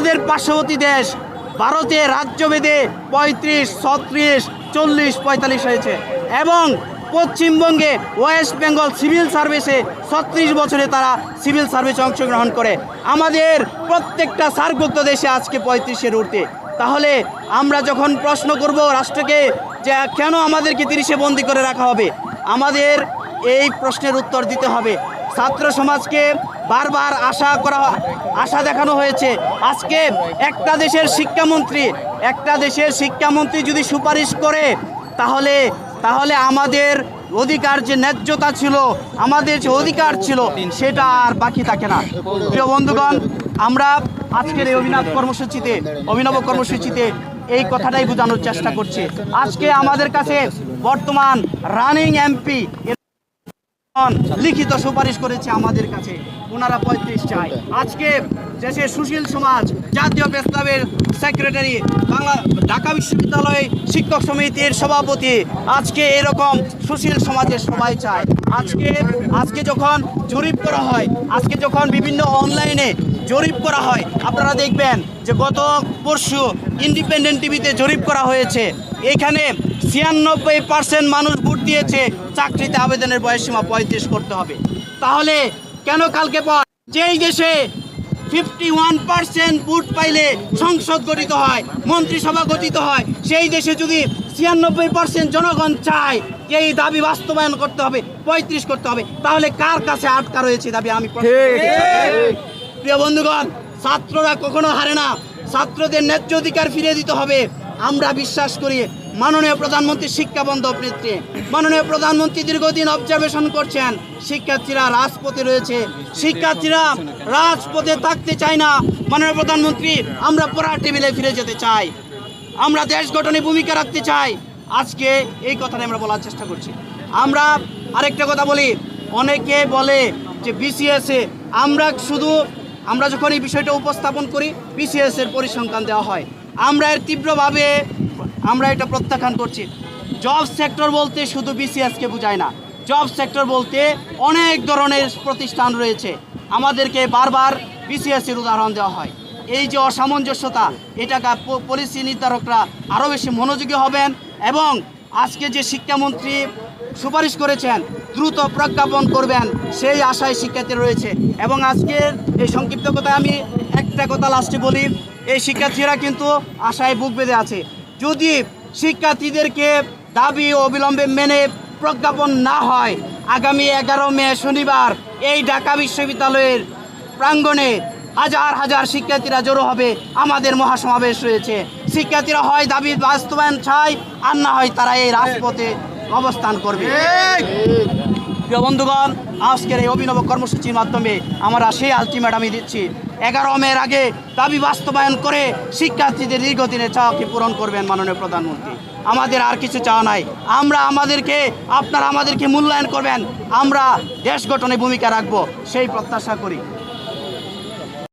আমাদের পার্শ্ববর্তী দেশ, ভারতে রাজ্যভেদে পঁয়ত্রিশ, ছত্রিশ, চল্লিশ, পঁয়তাল্লিশ হয়েছে। এবং পশ্চিমবঙ্গে ওয়েস্ট বেঙ্গল সিভিল সার্ভিসে ছত্রিশ বছরে তারা সিভিল সার্ভিসে অংশগ্রহণ করে। আমাদের প্রত্যেকটা সার্কভুক্ত দেশে আজকে পঁয়ত্রিশের উঠতে তাহলে আমরা যখন প্রশ্ন করব রাষ্ট্রকে যে কেন আমাদেরকে তিরিশে বন্দি করে রাখা হবে, আমাদের এই প্রশ্নের উত্তর দিতে হবে। ছাত্র সমাজকে বারবার আশা করা আশা দেখানো হয়েছে। আজকে একটা দেশের শিক্ষামন্ত্রী, একটা দেশের শিক্ষামন্ত্রী যদি সুপারিশ করে, তাহলে তাহলে আমাদের অধিকার যে ন্যায্যতা ছিল, আমাদের যে অধিকার ছিল, সেটা আর বাকি থাকে না। প্রিয় বন্ধুগণ, আমরা আজকের এই অভিনব কর্মসূচিতে অভিনব কর্মসূচিতে এই কথাটাই বোঝানোর চেষ্টা করছি। আজকে আমাদের কাছে বর্তমান রানিং এমপি লিখিত সুপারিশ করেছে আমাদের কাছে। ওনারা পঁয়ত্রিশ চায়। আজকে দেশের সুশীল সমাজ, জাতীয় প্রস্তাবের সেক্রেটারি বাংলা, ঢাকা বিশ্ববিদ্যালয় শিক্ষক সমিতির সভাপতি, আজকে এরকম সুশীল সমাজের সবাই চায়। আজকে আজকে যখন জরিপ করা হয়, আজকে যখন বিভিন্ন অনলাইনে জরিপ করা হয়। আপনারা দেখবেন যে গত পরশু ইন্ডিপেন্ডেন্ট টিভিতে জরিপ করা হয়েছে। এখানে ছিয়ানব্বই পার্সেন্ট মানুষ ভোট দিয়েছে। চাকরিতে আবেদনের বয়সসীমা পঁয়ত্রিশ করতে হবে। তাহলে কেন কালকে পর যেই দেশে ফিফটি ওয়ান পার্সেন্ট ভোট পাইলে সংসদ গঠিত হয় মন্ত্রিসভা গঠিত হয় সেই দেশে যদি ছিয়ানব্বই পার্সেন্ট জনগণ চায় যে এই দাবি বাস্তবায়ন করতে হবে পঁয়ত্রিশ করতে হবে তাহলে কার কাছে আটকা রয়েছে দাবি আমি। প্রিয় বন্ধুগণ, ছাত্ররা কখনো হারে না। ছাত্রদের ন্যায্য অধিকার ফিরিয়ে দিতে হবে। আমরা বিশ্বাস করি মাননীয় প্রধানমন্ত্রী শিক্ষা বন্ধ নেত্রী, মাননীয় প্রধানমন্ত্রী দীর্ঘদিন অবজারভেশন করছেন, শিক্ষার্থীরা রাজপথে রয়েছে। শিক্ষার্থীরা রাজপথে থাকতে চায় না। মাননীয় প্রধানমন্ত্রী, আমরা পড়ার টেবিলে ফিরে যেতে চাই। আমরা দেশ গঠনে ভূমিকা রাখতে চাই। আজকে এই কথাটা আমরা বলার চেষ্টা করছি। আমরা আরেকটা কথা বলি, অনেকে বলে যে বিসিএসে আমরা শুধু আমরা যখন এই বিষয়টা উপস্থাপন করি বিসিএস এর পরিসংখ্যান দেওয়া হয়। আমরা এর তীব্রভাবে আমরা এটা প্রত্যাখ্যান করছি। জব সেক্টর বলতে শুধু বিসিএসকে বোঝায় না। জব সেক্টর বলতে অনেক ধরনের প্রতিষ্ঠান রয়েছে। আমাদেরকে বারবার বিসিএস এর উদাহরণ দেওয়া হয়। এই যে অসামঞ্জস্যতা এটা পলিসি নির্ধারকরা আরও বেশি মনোযোগী হবেন এবং আজকে যে শিক্ষামন্ত্রী সুপারিশ করেছেন, দ্রুত প্রজ্ঞাপন করবেন, সেই আশায় শিক্ষার্থী রয়েছে। এবং আজকের এই সংক্ষিপ্ত কথা আমি একটা কথা লাস্টে বলি, এই শিক্ষার্থীরা কিন্তু আশায় বুক বেঁধে আছে। যদি শিক্ষার্থীদেরকে দাবি অবিলম্বে মেনে প্রজ্ঞাপন না হয়, আগামী এগারো মে শনিবার এই ঢাকা বিশ্ববিদ্যালয়ের প্রাঙ্গণে হাজার হাজার শিক্ষার্থীরা জড়ো হবে, আমাদের মহাসমাবেশ রয়েছে। শিক্ষার্থীরা হয় দাবি বাস্তবায়ন চায় আর না হয় তারা এই রাজপথে অবস্থান করবে। প্রিয় বন্ধুগণ আজকের এই অভিনব কর্মসূচির মাধ্যমে আমরা সেই আলটিমেট আমি দিচ্ছি। এগারো মের আগে দাবি বাস্তবায়ন করে শিক্ষার্থীদের দীর্ঘদিনের চাওয়াকে পূরণ করবেন মাননীয় প্রধানমন্ত্রী। আমাদের আর কিছু চাওয়া নাই। আমরা আমাদেরকে আপনারা আমাদেরকে মূল্যায়ন করবেন। আমরা দেশ গঠনে ভূমিকা রাখব সেই প্রত্যাশা করি।